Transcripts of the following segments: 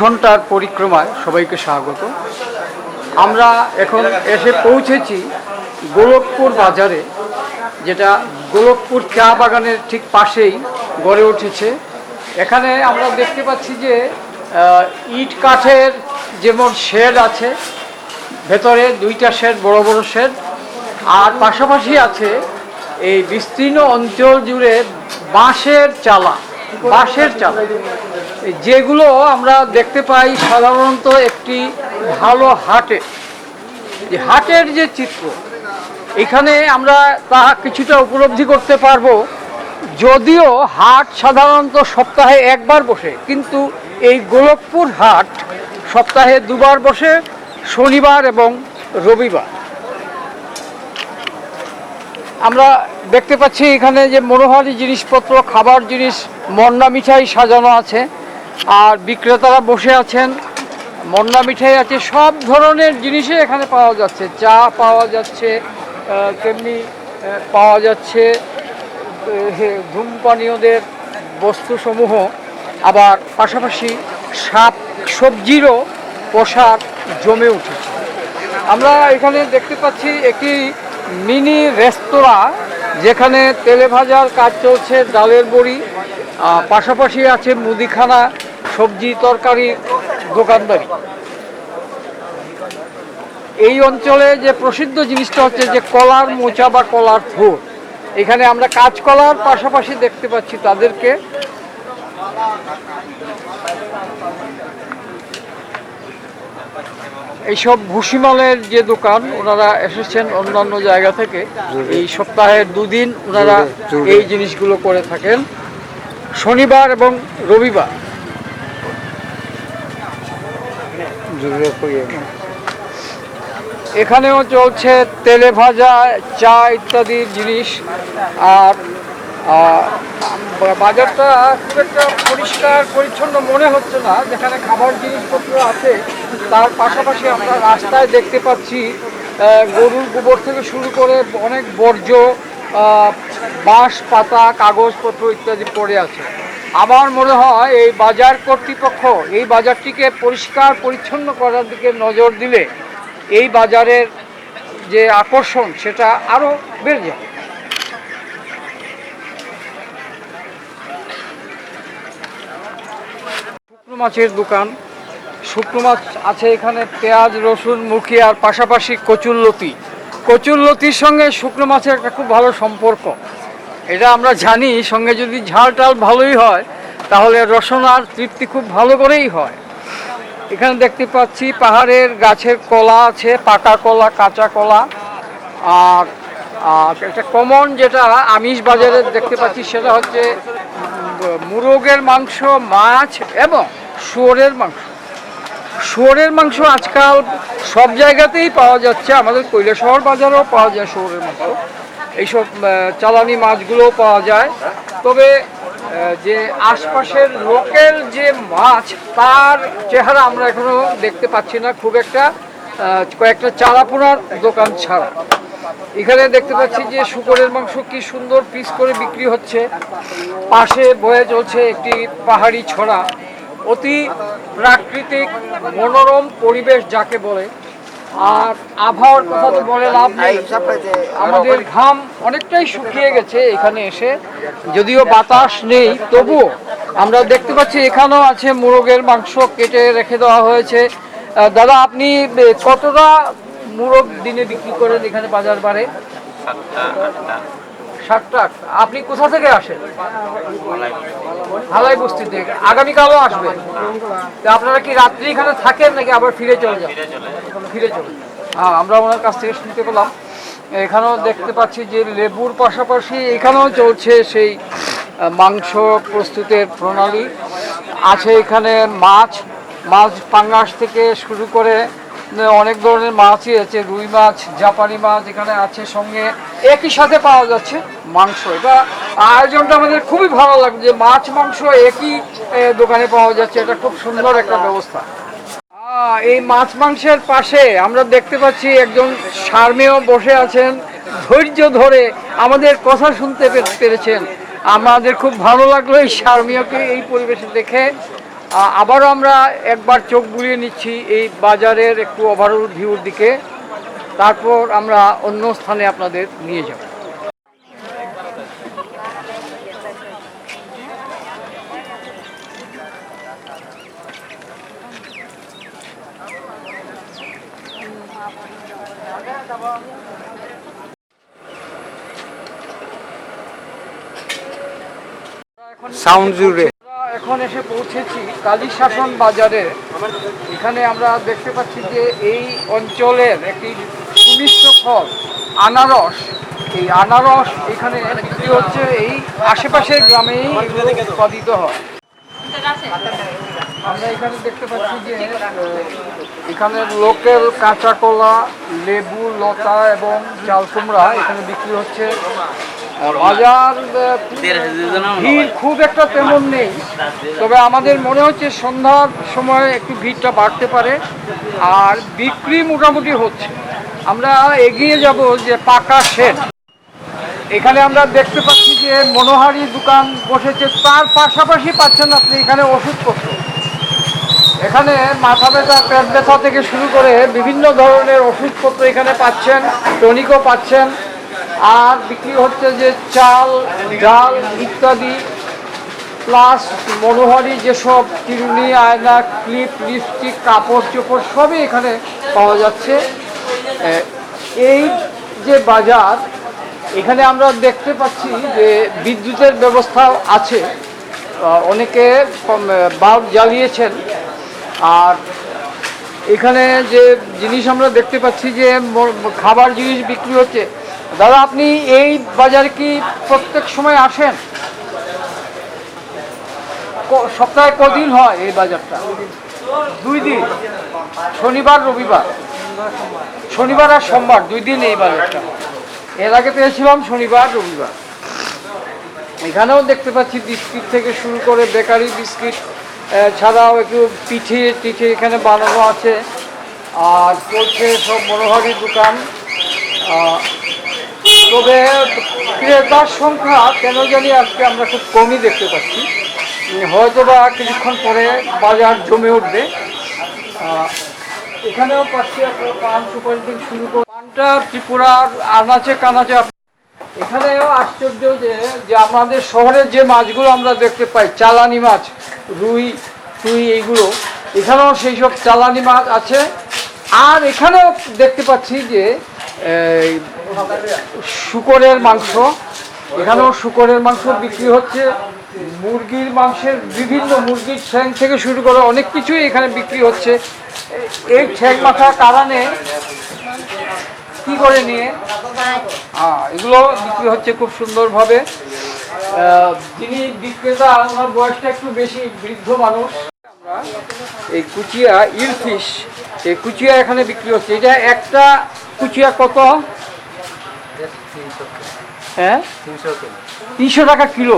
ঘণ্টার পরিক্রমায় সবাইকে স্বাগত। আমরা এখন এসে পৌঁছেছি গোলকপুর বাজারে, যেটা গোলকপুর চা বাগানের ঠিক পাশেই গড়ে উঠেছে। এখানে আমরা দেখতে পাচ্ছি যে ইট কাঠের যেমন শেড আছে, ভেতরে দুইটা শেড, বড় বড় শেড, আর পাশাপাশি আছে এই বিস্তীর্ণ অঞ্চল জুড়ে বাঁশের চালা বাঁশের চালা। যেগুলো আমরা দেখতে পাই সাধারণত একটি ভালো হাটে। যে হাটের যে চিত্র, এখানে আমরা তা কিছুটা উপলব্ধি করতে পারব। যদিও হাট সাধারণত সপ্তাহে একবার বসে, কিন্তু এই গোলকপুর হাট সপ্তাহে দুবার বসে, শনিবার এবং রবিবার। আমরা দেখতে পাচ্ছি এখানে যে মনোহারি জিনিসপত্র, খাবার জিনিস মন্ডা মিঠাই সাজানো আছে। আর বিক্রেতারা বসে আছেন। মন্ডা মিঠাই আছে, সব ধরনের জিনিসই এখানে পাওয়া যাচ্ছে। চা পাওয়া যাচ্ছে তেমনি পাওয়া যাচ্ছে ধূমপানীয়দের বস্তুসমূহ। আবার পাশাপাশি শাক সবজিরও পোশাক জমে উঠেছে। আমরা এখানে দেখতে পাচ্ছি একটি মিনি রেস্তোরাঁ, যেখানে তেলে ভাজার কাজ চলছে, ডালের বড়ি পাশাপাশি আছে মুদিখানা সবজি তরকারি দোকানদারি। এই অঞ্চলে যে প্রসিদ্ধ জিনিসটা হচ্ছে যে কলার মোচা বা কলার থোর এখানে আমরা কাঁচকলার পাশাপাশি দেখতে পাচ্ছি তাদেরকে। এইসব ভুসিমালের যে দোকান ওনারা এসেছেন অন্যান্য জায়গা থেকে। এই সপ্তাহের দুদিন ওনারা এই জিনিসগুলো করে থাকেন। শনিবার এবং রবিবার। এখানেও চলছে তেলে ভাজা, চা ইত্যাদি জিনিস। আর বাজারটা খুব একটা পরিষ্কার, পরিচ্ছন্ন মনে হচ্ছে না। যেখানে খাবার জিনিসপত্র আছে, তার পাশাপাশি আমরা রাস্তায় দেখতে পাচ্ছি গরুর গোবর থেকে শুরু করে অনেক বর্জ্য বাঁশ পাতা কাগজপত্র ইত্যাদি পড়ে আছে। আমার মনে হয় এই বাজার কর্তৃপক্ষ, এই বাজারটিকে পরিষ্কার, পরিচ্ছন্ন করার দিকে নজর দিলে এই বাজারের যে আকর্ষণ, সেটা আরও বেড়ে যাবে। শুকনো মাছের দোকান। শুকনো মাছ আছে এখানে, পেঁয়াজ, রসুন, মুখি, আর পাশাপাশি কচুরলতি। কচুরলতির সঙ্গে শুকনো মাছের একটা খুব ভালো সম্পর্ক। এটা আমরা জানি, সঙ্গে যদি ঝাল টাল ভালোই হয়, তাহলে রসনার তৃপ্তি খুব ভালো করেই হয়। এখানে দেখতে পাচ্ছি পাহাড়ের গাছের কলা আছে, পাকা কলা, কাঁচা কলা। আর একটা কমন যেটা আমিষ বাজারে দেখতে পাচ্ছি সেটা হচ্ছে মুরগের মাংস, মাছ এবং শুয়োরের মাংস। শুয়োরের মাংস আজকাল সব জায়গাতেই পাওয়া যাচ্ছে, আমাদের কৈলাসহর বাজারেও পাওয়া যায় শুয়োরের মাংস। এইসব চালানি মাছগুলোও পাওয়া যায়। তবে যে আশপাশের লোকেল যে মাছ, তার চেহারা আমরা এখনও দেখতে পাচ্ছি না। খুব একটা কয়েকটা চারাপোনার দোকান ছাড়া। এখানে দেখতে পাচ্ছি যে শুকরের মাংস কি সুন্দর পিস করে বিক্রি হচ্ছে। পাশে বয়ে চলছে একটি পাহাড়ি ছড়া। অতি প্রাকৃতিক, মনোরম পরিবেশ যাকে বলে। আর আবহাওয়ার কথা তো বলে লাভ নেই। আমাদের ঘাম অনেকটাই শুকিয়ে গেছে এখানে এসে। যদিও বাতাস নেই তবুও আমরা দেখতে পাচ্ছি এখানেও আছে মুরগের মাংস কেটে রেখে দেওয়া হয়েছে। দাদা আপনি কতটা মুরগ দিনে বিক্রি করেন এখানে বাজার বারে? ষাটটা আপনি কোথা থেকে আসেন? হালাই বস্তি থেকে। আগামীকালও আসবেন তো আপনারা কি রাত্রি এখানে থাকেন নাকি আবার ফিরে চলে যান? ফিরে চলে হ্যাঁ আমরা ওনার কাছ থেকে শুনতে পেলাম। এখানেও দেখতে পাচ্ছি যে লেবুর পাশাপাশি এখানেও চলছে সেই মাংস প্রস্তুতের প্রণালী। আছে এখানে মাছ। মাছ পাঙ্গাস থেকে শুরু করে অনেক ধরনের মাছই আছে, রুই মাছ, জাপানি মাছ এখানে আছে সঙ্গে একই সাথে পাওয়া যাচ্ছে মাংস। এটা আয়োজনটা আমাদের খুবই ভালো লাগছে যে মাছ, মাংস একই দোকানে পাওয়া যাচ্ছে। এটা খুব সুন্দর একটা ব্যবস্থা। এই মাছ, মাংসের পাশে আমরা দেখতে পাচ্ছি একজন সার্মেয় বসে আছেন। ধৈর্য ধরে আমাদের কথা শুনতে পেরেছেন। আমাদের খুব ভালো লাগল এই সার্মীয়কে এই পরিবেশে দেখে। আবারও আমরা একবার চোখ বুলিয়ে নিচ্ছি এই বাজারের একটু ওভারঅল ভিউর দিকে। তারপর আমরা অন্য স্থানে আপনাদের নিয়ে যাব। সাউন্ড জুড়ে। এখন এসে পৌঁছেছি কালী শাসন বাজারে। এখানে আমরা দেখতে পাচ্ছি যে এই অঞ্চলের একটি সুমিষ্ট ফল, আনারস। এই আনারস এখানে বিক্রি হচ্ছে, এই আশেপাশের গ্রামেই উৎপাদিত হয়। আমরা এখানে দেখতে পাচ্ছি যে এখানে লোকেল কাঁচা কলা লেবু, লতা এবং চাল কুমড়া এখানে বিক্রি হচ্ছে। বাজার ভিড় খুব একটা তেমন নেই। তবে আমাদের মনে হচ্ছে সন্ধ্যার সময় একটু ভিড়টা বাড়তে পারে আর বিক্রি মোটামুটি হচ্ছে। আমরা এগিয়ে যাব যে পাকা শেড এখানে আমরা দেখতে পাচ্ছি যে মনোহারি দোকান বসেছে। তার পাশাপাশি পাচ্ছেন আপনি এখানে ওষুধপত্র। এখানে মাথা ব্যথা পেট ব্যথা থেকে শুরু করে বিভিন্ন ধরনের ওষুধপত্র এখানে পাচ্ছেন টনিকও পাচ্ছেন। আর বিক্রি হচ্ছে যে চাল, ডাল ইত্যাদি প্লাস মনোহারি যেসব চিরুনি, আয়না, ক্লিপ, লিপস্টিক, কাপড় চোপড় সবই এখানে পাওয়া যাচ্ছে। এই যে বাজার, এখানে আমরা দেখতে পাচ্ছি যে বিদ্যুতের ব্যবস্থা আছে। অনেকে বাল্ব জ্বালিয়েছেন। আর এখানে যে জিনিস আমরা দেখতে পাচ্ছি যে খাবার জিনিস বিক্রি হচ্ছে দাদা আপনি এই বাজারে কি প্রত্যেক সময় আসেন? ক- সপ্তাহে কদিন হয় এই বাজারটা? দুই দিন। শনিবার রবিবার? শনিবার আর সোমবার দুই দিন এই বাজারটা। এর আগে পেয়েছিলাম শনিবার রবিবার। এখানেও দেখতে পাচ্ছি বিস্কিট থেকে শুরু করে বেকারি বিস্কিট ছাড়াও একটু পিঠে টিঠে এখানে বানানো আছে। আর চলছে সব মনোহারি দোকান। তবে ক্রেতার সংখ্যা কেন জানি আজকে আমরা খুব কমই দেখতে পাচ্ছি। হয়তো বা কিছুক্ষণ পরে বাজার জমে উঠবে। এখানেও পাচ্ছি আপনার পান সুপারি থেকে শুরু করে পানটা ত্রিপুরার আনাচে কানাচে এখানেও আশ্চর্য যে যে আমাদের শহরের যে মাছগুলো আমরা দেখতে পাই, চালানি মাছ, রুই টুই এইগুলো, এখানেও সেই সব চালানি মাছ আছে। আর এখানেও দেখতে পাচ্ছি যে শুকরের মাংস। এখানেও শুকরের মাংস বিক্রি হচ্ছে। মুরগির মাংসের বিভিন্ন মুরগির ঠ্যাং থেকে শুরু করে অনেক কিছুই এখানে বিক্রি হচ্ছে। এই ঠ্যাং মাথা কারণে কি করে নিয়ে? হ্যাঁ এগুলো বিক্রি হচ্ছে খুব সুন্দরভাবে। যিনি বিক্রেতা, ওনার বয়সটা একটু বেশি, বৃদ্ধ মানুষ। আমরা এই কুচিয়া, ইলফিশ, এই কুচিয়া এখানে বিক্রি হচ্ছে। এটা একটা কুচিয়া কত? হ্যাঁ? তিনশো টাকা কিলো।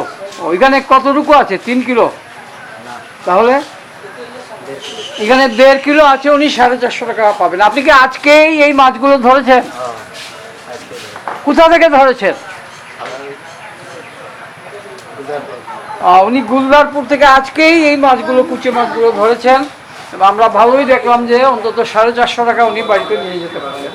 ওইখানে কতটুকু আছে? তিন কিলো? তাহলে? এখানে দেড় কিলো আছে, উনি সাড়ে চারশো টাকা পাবেন। আপনি কি আজকেই এই মাছগুলো ধরেছেন? কোথা থেকে ধরেছেন? উনি গুলদারপুর থেকে আজকেই এই মাছগুলো, কুচে মাছগুলো ধরেছেন। আমরা ভালোই দেখলাম যে অন্তত সাড়ে চারশো টাকা উনি বাড়িতে নিয়ে যেতে পারবেন